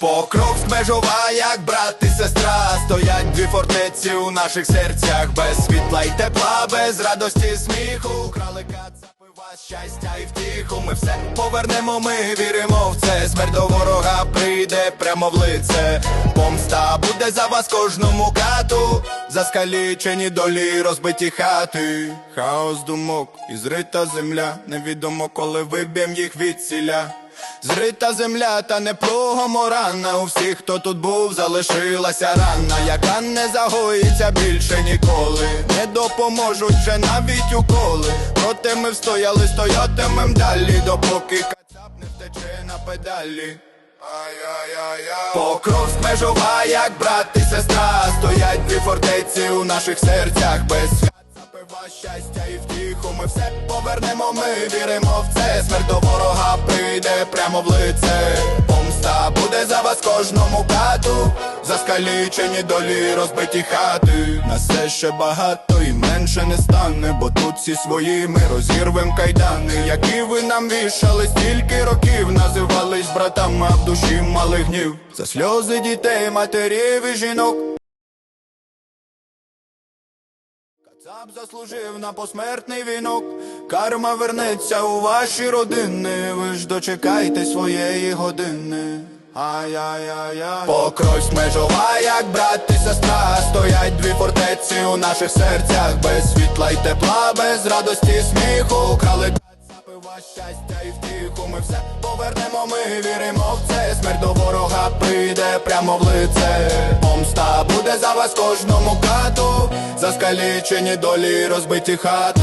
Покровськ межова, як брат і сестра, стоять дві фортеці у наших серцях, без світла й тепла, без радості сміху. Крали кацапи щастя і втіху. Ми все повернемо, ми віримо в це. Смерть до ворога прийде прямо в лице. Помста буде за вас кожному кату, заскалічені долі, розбиті хати. Хаос думок і зрита земля. Невідомо, коли виб'єм їх від сіля. Зрита земля, та не плугом рана У всіх, хто тут був, залишилася рана, яка не загоїться більше ніколи. Не допоможуть вже навіть уколи. Проте ми встояли, стоятимем далі, допоки кацап не втече на педалі. Ай-яй-яй-яй. Межова, як брат і сестра, стоять дві фортеці у наших серцях без щастя і втіху, ми все повернемо, ми віримо в це. Смерть до ворога прийде прямо в лице. Помста буде за вас кожному кату, заскалічені долі, розбиті хати. Нас все ще багато і менше не стане, бо тут всі свої ми розірвем кайдани, які ви нам вішали стільки років, називались братами, а в душі мали гнів. За сльози дітей, матерів і жінок. Кацап заслужив на посмертний вінок, карма вернеться у ваші родини, ви ж дочекайте своєї години. Ай-яй-яй-яй Покровськ межова, як брат і сестра, стоять дві фортеці у наших серцях, без світла й тепла, без радості сміху, крали кацапи вас щастя і втіху. Ми все повернемо, ми віримо в це. Смерть до ворога прийде прямо в лице. Вас кожному кату, заскалічені долі, розбиті хати.